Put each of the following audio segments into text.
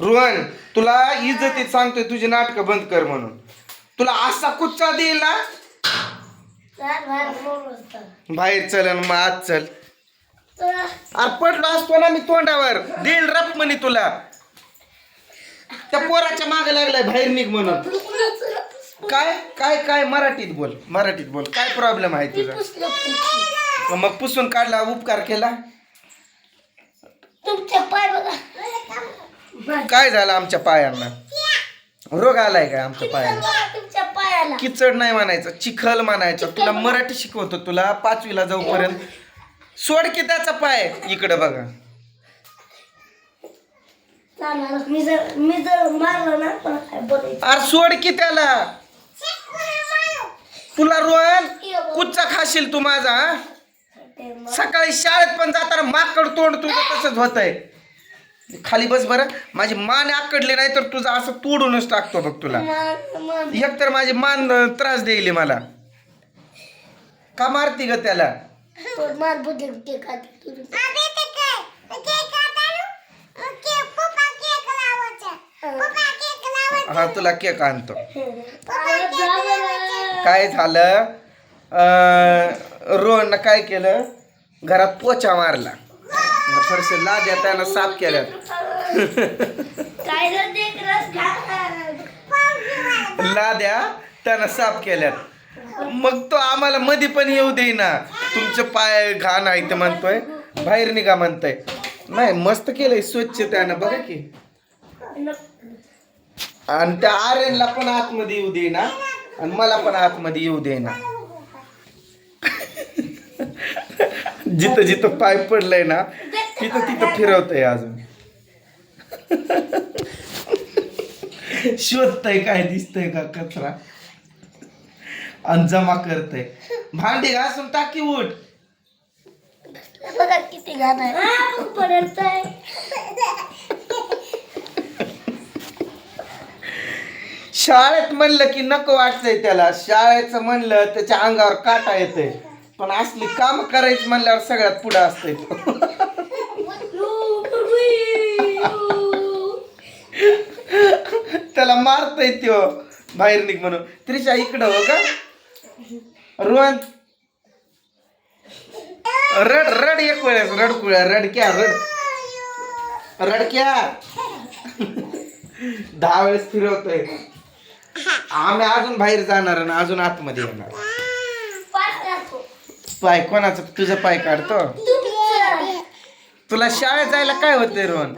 रोहन तुला इज्जतीत सांगतोय तुझी नाटकं बंद कर म्हणून. तुला असा कुच्चा देईल ना? बाहेर चल आणि मग आज चल. अरे पडलो असतो ना मी तोंडावर. देईल रप म्हणे तुला. त्या पोराच्या मागे लागलाय बाहेर निघ म्हणून. काय काय काय? मराठीत बोल मराठीत बोल. काय प्रॉब्लेम आहे तुझा? मग पुसून काढला उपकार केला? तुमचे पाय बघा. काय झालं आमच्या पायांना? रोग आलाय काय आमच्या पायाला तुमच्या पायाला. किचड नाही म्हणायचं चिखल म्हणायचं. तुला मराठी शिकवतो तुला पाचवीला जाऊपर्यंत. सोड की त्याचा पाय इकडे बघा. चालणार. मी जर मी जर मारलं ना मला काय बोलायचं? अरे सोड की त्याला. तुला रोहन कुच्चा खाशील तू माझा हा? सकाळी शाळेत पण जाताना माकड तोंड तुझं तसंच होत आहे खाली बस बरं. माझी मान आकडली नाही तर तुझं असं तोडूनच टाकतो बघ तुला. एक तर माझी मान त्रास देईल मला. का मारती ग त्याला. हा. तुला केक आणतो. काय झालं? अं, रोहननं काय केलं? घरात पोचा मारला. फरस लाद्या त्यानं साफ केल्या. काय जर देखरच खा. लाद्या त्यानं साफ केल्यात. मग तो आम्हाला मध्ये पण येऊ देईना. तुमचे पाय घाण आहे ते म्हणतोय. बाहेर निघा म्हणतोय. नाही मस्त केलंय स्वच्छ त्यानं बघा की. आणि त्या आर्यनला पण आतमध्ये येऊ देईना. आणि मला पण आतमध्ये येऊ देईना. जिथं जिथं पाय पडलंय ना तिथं तिथं फिरवतंय अजून. शोधतय काय दिसतंय का कचरा. आणि जमा करतय. भांडी घासून टाकी उठ. बघा किती घाण आहे. शाळेत म्हणलं की नको वाटतंय त्याला. शाळेचं म्हणलं त्याच्या अंगावर काटा येतंय. पण असली काम करायची म्हणल्यावर सगळ्यात पुढे असतंय तो. त्याला मारतय त्यो बाहेर निघ म्हणून. त्रिशा इकडं हो का? रोहन. रड रड एक वेळेस रडकुळ्या रडक्या रड. रडक्या. दहा वेळेस फिरवतोय. आम्ही अजून बाहेर जाणार आणि अजून आतमध्ये येणार. पाय कोणाचं? तुझं पाय काढतो. तुला शाळेत जायला काय होतंय रोहन?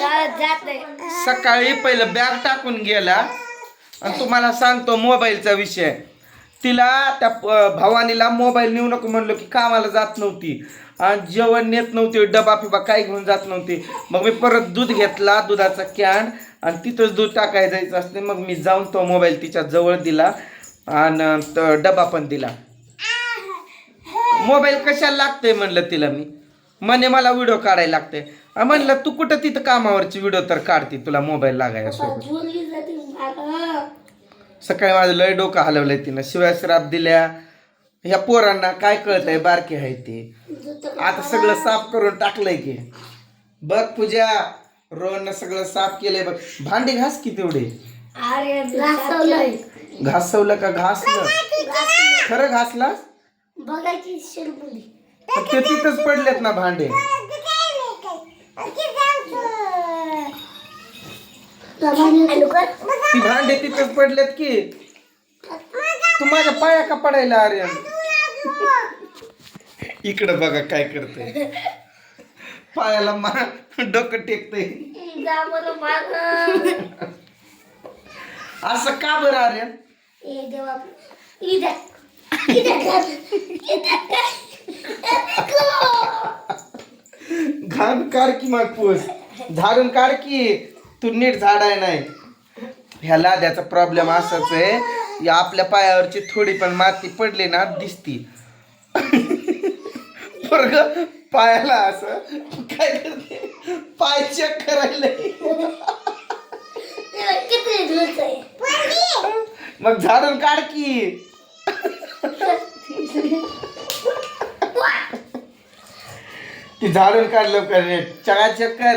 शाळेत जाते सकाळी पहिलं बॅग टाकून गेला. आणि तुम्हाला सांगतो मोबाईलचा विषय. तिला त्या प- भवानीला मोबाईल नेऊ नको म्हणलो की कामाला जात नव्हती. आणि जेवण नेत नव्हती डबा फिबा काय घेऊन जात नव्हती. मग मी परत दूध घेतला दुधाचा कॅन आणि तिथंच दूध टाकायला जायचं असते मग मी जाऊन तो मोबाईल तिच्या जवळ दिला आणि तो डबा पण दिला. मोबाईल कशाला लागतंय म्हणलं तिला मी. म्हणे मला व्हिडिओ काढायला लागते आ, म्हणलं तू कुठं तिथं कामावरची व्हिडिओ तर काढते तुला मोबाईल लागायला सोबत? बोलली जाते मला. सकाळी माझं लय डोकं हलवलंय तिनं. शिवाय श्राप दिल्या. ह्या पोरांना काय कळतंय बारके आहे ते. आता सगळं साफ करून टाकलंय की. बघ पूजा रोहननं सगळं साफ केलंय बघ. भांडी घास की तेवढे? अरे घासवलंय. घासवलं का घासलं खरं घासला बघायची शिरपुली ते तिथंच पडलेत ना भांडे. ती भांडे तिथंच पडलेत की तू माझ्या पाया का पडायला अरे इकडं बघा काय करते पायाला मा डोकं टेकते असं का बरं आर्यन देवा इथं इथं कर. इथं कर. घाण काढ की मग पूस. झाडून काढ की तू नीट झाडाय नाही. ह्या लाद्याचा प्रॉब्लेम असाच आहे. या आपल्या पायावरची थोडी पण माती पडली ना दिसती. पोरग पायाला असं काय करते? पाय चेक करायला आहे? मग झाडून काढ की. ती झाडून काढ लवकर चका चेक कर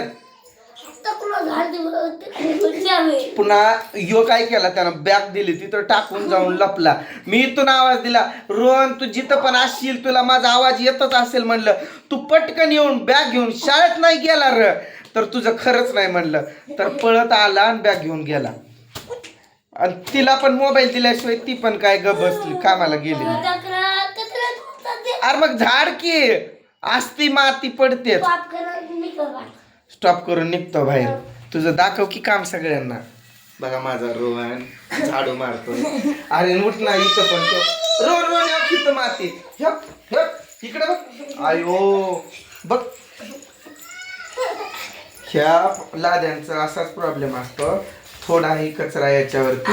तक्रार पूर्ण झाड दिवस पुन्हा यो काय केला त्यानं? बॅग दिली तिथं टाकून जाऊन लपला. मी इथून आवाज दिला रोहन तू जिथं पण असशील तुला माझा आवाज येतच असेल म्हणलं. तू पटकन येऊन बॅग घेऊन शाळेत नाही गेला र. तर तुझं खरंच नाही म्हणलं. तर पळत आला आणि बॅग घेऊन गेला. आणि तिला पण मोबाईल दिल्याशिवाय ती पण काय ग बसली कामाला गेली. अरे मग झाड की? असती माती पडते स्टॉप करून निघतो बाहेर. तुझं दाखव की काम सगळ्यांना. बघा माझा रोहन झाडू मारतो अरे उठ ना इथं पण तो. रोहन रोहन या किती माती. इकडे बघ. आयो. बघ. ह्या लाद्यांचा असाच प्रॉब्लेम असतो. थोडाही कचरा याच्यावरती.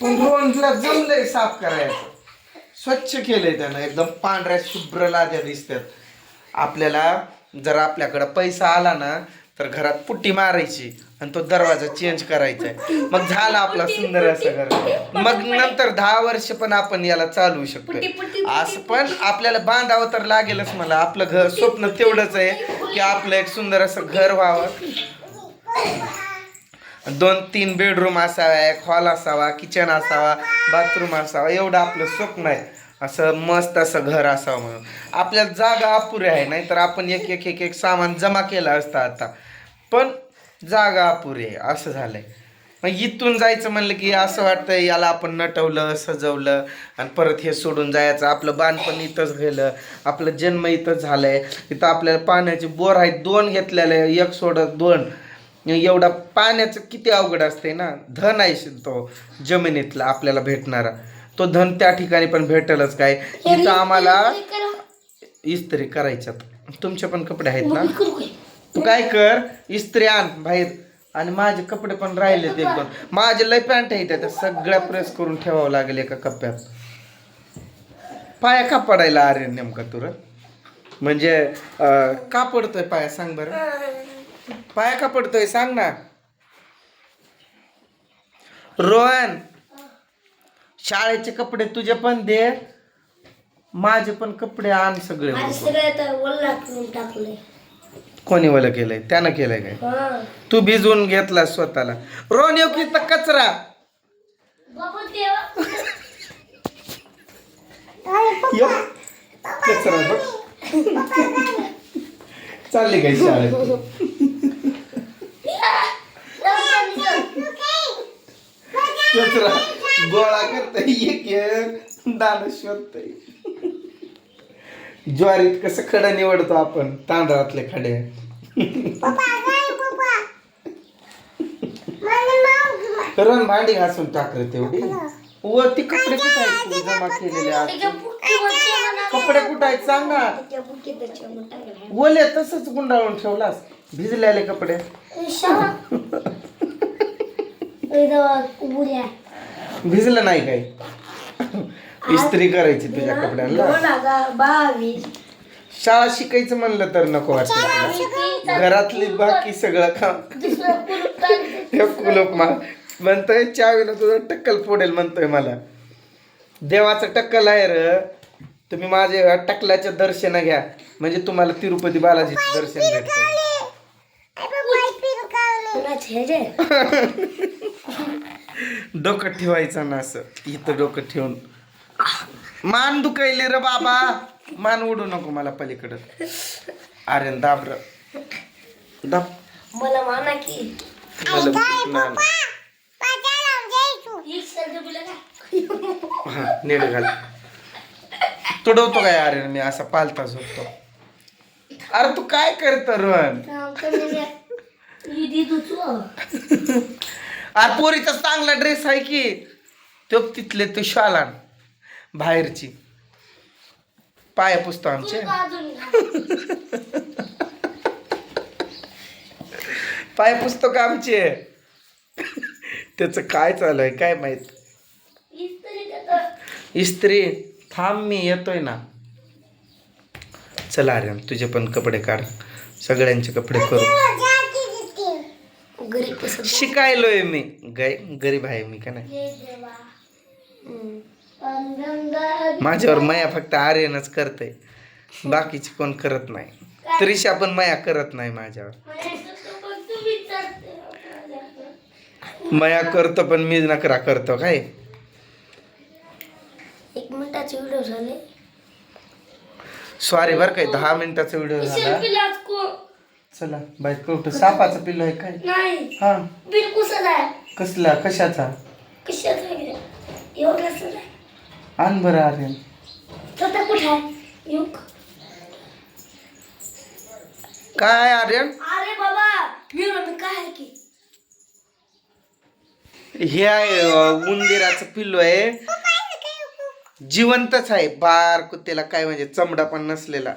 पण रोहनला जमलंय साफ करायचं. स्वच्छ केलंय त्यानं. एकदम पांढऱ्या शुभ्र लाद्या दिसतात. आपल्याला जर आपल्याकडं पैसा आला ना तर घरात पुट्टी मारायची आणि तो दरवाजा चेंज करायचा मग झाला आपला सुंदर असं घर. मग नंतर दहा वर्ष पण आपण याला चालवू शकतो असं पण आपल्याला बांधावं तर लागेलच मला. आपलं घर स्वप्न तेवढंच आहे की आपलं एक सुंदर असं घर व्हावं. दोन तीन बेडरूम असावा एक हॉल असावा किचन असावा बाथरूम असावा एवढं आपलं स्वप्न आहे. असं मस्त असं घर असावं म्हणून. आपल्याला जागा अपुरी आहे नाहीतर आपण एक एक एक एक सामान जमा केलं असतं आता. पण जागा अपुरी आहे असं झालंय. मग इथून जायचं म्हणलं की असं वाटतं याला आपण नटवलं सजवलं आणि परत हे सोडून जायचं. आपलं बांधपण इथंच गेलं. आपलं जन्म इथंच झालंय. इथं आपल्याला पाण्याचे बोर आहेत दोन घेतलेले एक सोडत दोन. एवढा पाण्याचं किती अवघड असते ना? धन आहे तो जमिनीतला आपल्याला भेटणारा. तो धन त्या ठिकाणी पण भेटेलच काय? इथं आम्हाला इस्त्री करायच्यात. तुमचे पण कपडे आहेत ना? तू काय कर? इस्त्री आण बाहेर. आणि माझे कपडे पण राहिलेत एक दोन माझे लय पॅन्ट आहेत त्या. सगळ्या प्रेस करून ठेवावं लागेल एका कप्प्यात. पाया का पडायला अरे नेमका तुर? म्हणजे का पडतोय पाया? सांग बरं. पाया का पडतोय? सांग ना. रोहन शाळेचे कपडे तुझे पण दे. माझे पण कपडे आण सगळे टाकले. कोणी वलं केलंय? त्यानं केलंय काय? हा. तू भिजवून घेतला स्वतःला. रोहन येऊ की तर कचरा. बाबा देवा. कचरा बघ. चालले काय शाळेत कचरा गोळा करता एक एक शोधतय ज्वारीत कसं खडं निवडतो आपण? तांदळातले खडे. करण भांडी घासून टाकलं तेवढी. व ती कपडे कुठे जमा केलेले कपडे कुठे आहेत? सांग. ना ओले तसंच गुंडाळून ठेवलास. भिजलेले कपडे. भिजलं नाही काय इस्त्री करायची तुझ्या कपड्यांना. दोन हजार बावीस. शाळा शिकायचं म्हणलं तर नको वाटत तुला. घरातली बाकी सगळं काम. दुसरं. हे कुलप मा म्हणतोय चावीनं तुझं टक्कल फोडेल म्हणतोय मला. देवाचं टक्कल आहे र. तुम्ही माझे टक्कलाचं दर्शन घ्या. म्हणजे तुम्हाला तिरुपती बालाजीचं दर्शन भेटतं कुणाचं हे जे? डोकं ठेवायचं ना असं. इथं डोकं ठेवून. मान दुखायले र बाबा. मान उडू नको मला पलीकडं. अरे दाब र दाब. मला माना की. हा नीट घाल. तुडवतो काय? अरे मी असा पालता झोपतो. अरे तू काय करत दुचू अरे पोरीचा चांगला ड्रेस आहे की. तो तिथले तो शालान बाहेरची. पाया पुसतो आमचे. पाय पुस्तक आमचे? त्याचं काय चालू आहे काय माहीत? इस्त्री थांब मी येतोय ना. चला अरे तुझे पण कपडे काढ. सगळ्यांचे कपडे करू. गरीब कसं शिकायलोय मी. गाय गरीब आहे मी का नाही? माझ्यावर माया फक्त आर्यनच करते बाकीचे कोण करत नाही. त्रिशा पण माया करत नाही माझ्यावर. मया करतो पण मी नकरा करतो काय? एक मिनिटाचे व्हिडिओ झाले. सॉरी बरं काय दहा मिनिटाचा व्हिडिओ झाला. चला बाय कवट सापाचं पिल्लो आहे काय? नाही. हा. आहे? कसला? कशाचा? कशाचा एवढाच आण बरं आर्यन. स्वतः कुठे आहे? येऊ का? काय आर्यन? अरे बाबा मी मी काय आहे की? हे आहे अं, उंदीराचं पिल्लो आहे. जिवंतच आहे बार कुत्याला काय म्हणजे चमडा पण नसलेला.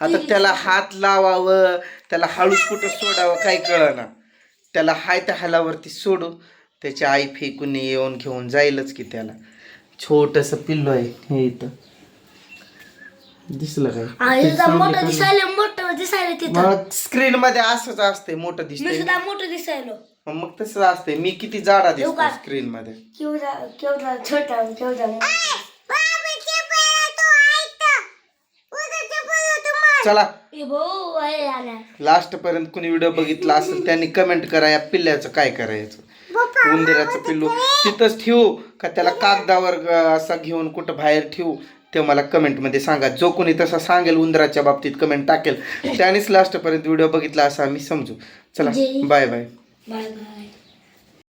आता त्याला हात लावावं त्याला हळूच कुठं सोडावं काही कळना. त्याला हाय त्या हालावरती सोडू. त्याची आई फेकून येऊन घेऊन जाईलच की त्याला. छोटस पिल्लो आहे हे इथं. दिसलं काय? स्क्रीन मध्ये असंच असते मोठं दिसतंय. मोठं दिसायलो. मग तसंच असते मी किती जाडा दिसतो? स्क्रीन मध्ये चला. आला लास्ट पर्यंत कुणी व्हिडिओ बघितला असेल त्यांनी कमेंट करा या पिल्ल्याचं काय करायचं. उंदीराचं पिल्लू. तिथंच ठेवू का त्याला कागदावर असा घेऊन कुठं बाहेर ठेवू? ते मला कमेंटमध्ये सांगा. जो कोणी तसा सांगेल उंदराच्या बाबतीत कमेंट टाकेल त्यानेच लास्ट पर्यंत व्हिडिओ बघितला असं आम्ही समजू. चला. Bye bye bye bye